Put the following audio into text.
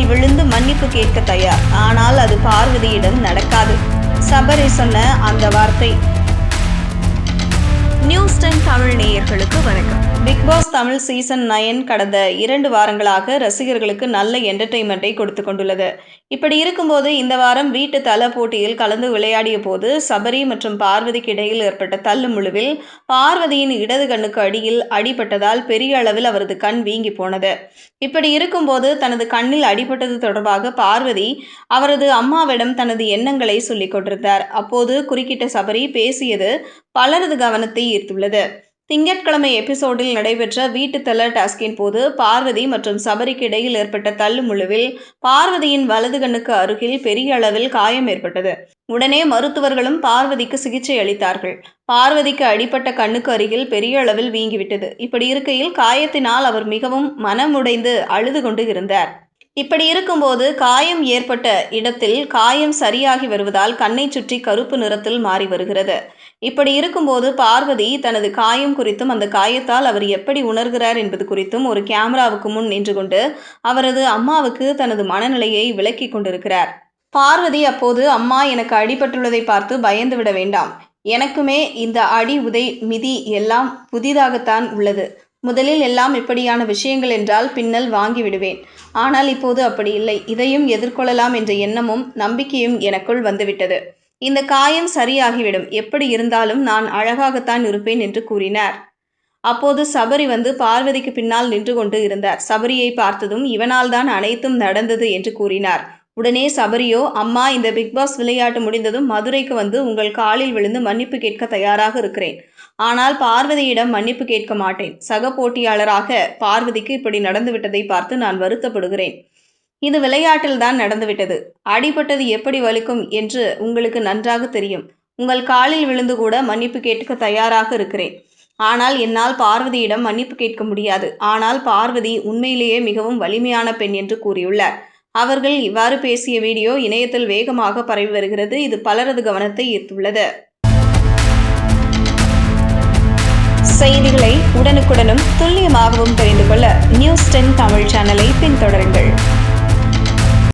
விழுந்து மன்னிப்பு கேட்க தயார். ஆனால் அது பார்வதியிடம் நடக்காது. சபரி சொன்ன அந்த வார்த்தை. நியூஸ் டென் தமிழ் நேயர்களுக்கு வணக்கம். Bigg Boss Tamil season nine கடந்த இரண்டு வாரங்களாக ரசிகர்களுக்கு நல்ல என்டர்டெயின்மெண்ட்டை கொடுத்து கொண்டுள்ளது. இப்படி இருக்கும்போது இந்த வாரம் வீட்டு தல போட்டியில் கலந்து விளையாடிய போது சபரி மற்றும் பார்வதிக்கு இடையில் ஏற்பட்ட தள்ளுமுழுவில் பார்வதியின் இடது கண்ணுக்கு அடியில் அடிபட்டதால் பெரிய அளவில் அவரது கண் வீங்கி போனது. இப்படி இருக்கும்போது தனது கண்ணில் அடிபட்டது தொடர்பாக பார்வதி அவரது அம்மாவிடம் தனது எண்ணங்களை சொல்லிக் கொண்டிருந்தார். அப்போது குறுக்கிட்ட சபரி பேசியது பலரது கவனத்தை ஈர்த்துள்ளது. திங்கட்கிழமை எபிசோடில் நடைபெற்ற வீட்டு தல டாஸ்கின் போது பார்வதி மற்றும் சபரிக்கு இடையில் ஏற்பட்ட தள்ளுமுழுவில் பார்வதியின் வலது கண்ணுக்கு அருகில் பெரிய அளவில் காயம் ஏற்பட்டது. உடனே மருத்துவர்களும் பார்வதிக்கு சிகிச்சை அளித்தார்கள். பார்வதிக்கு அடிப்பட்ட கண்ணுக்கு அருகில் பெரிய அளவில் வீங்கிவிட்டது. இப்படி இருக்கையில் காயத்தினால் அவர் மிகவும் மனமுடைந்து அழுது கொண்டு இருந்தார். இப்படி இருக்கும்போது காயம் ஏற்பட்ட இடத்தில் காயம் சரியாகி வருவதால் கண்ணை சுற்றி கருப்பு நிறத்தில் மாறி வருகிறது. இப்படி இருக்கும்போது பார்வதி தனது காயம் குறித்தும் அந்த காயத்தால் அவர் எப்படி உணர்கிறார் என்பது குறித்தும் ஒரு கேமராவுக்கு முன் நின்று கொண்டு அவரது அம்மாவுக்கு தனது மனநிலையை விளக்கி கொண்டிருக்கிறார். பார்வதி அப்போது அம்மா எனக்கு அடிபட்டுள்ளதை பார்த்து பயந்து விட வேண்டாம். எனக்குமே இந்த அடி உதை மிதி எல்லாம் புதிதாகத்தான் உள்ளது. முதலில் எல்லாம் இப்படியான விஷயங்கள் என்றால் பின்னல் வாங்கி விடுவேன். ஆனால் இப்போது அப்படி இல்லை. இதையும் எதிர்கொள்ளலாம் என்ற எண்ணமும் நம்பிக்கையும் எனக்குள் வந்துவிட்டது. இந்த காயம் சரியாகிவிடும். எப்படி இருந்தாலும் நான் அழகாகத்தான் இருப்பேன் என்று கூறினார். அப்போது சபரி வந்து பார்வதிக்கு பின்னால் நின்று கொண்டு இருந்தார். சபரியை பார்த்ததும் இவனால் தான் அனைத்தும் நடந்தது என்று கூறினார். உடனே சபரியோ அம்மா இந்த பிக் பாஸ் விளையாட்டு முடிந்ததும் மதுரைக்கு வந்து உங்கள் காலில் விழுந்து மன்னிப்பு கேட்க தயாராக இருக்கிறேன். ஆனால் பார்வதியிடம் மன்னிப்பு கேட்க மாட்டேன். சக போட்டியாளராக பார்வதிக்கு இப்படி நடந்துவிட்டதை பார்த்து நான் வருத்தப்படுகிறேன். இது விளையாட்டில் தான் நடந்துவிட்டது அடிபட்டது எப்படி வலிக்கும் என்று உங்களுக்கு நன்றாக தெரியும். உங்கள் காலில் விழுந்து கூட மன்னிப்பு கேட்க தயாராக இருக்கிறேன். ஆனால் என்னால் பார்வதியிடம் மன்னிப்பு கேட்க முடியாது. ஆனால் பார்வதி உண்மையிலேயே மிகவும் வலிமையான பெண் என்று கூறியுள்ளார். அவர்கள் இவ்வாறு பேசிய வீடியோ இணையத்தில் வேகமாக பரவி வருகிறது. இது பலரது கவனத்தை ஈர்த்துள்ளது. செய்திகளை உடனுக்குடனும் துல்லியமாகவும் தெரிந்து கொள்ள நியூஸ் டென் தமிழ் சேனலை பின்தொடருங்கள்.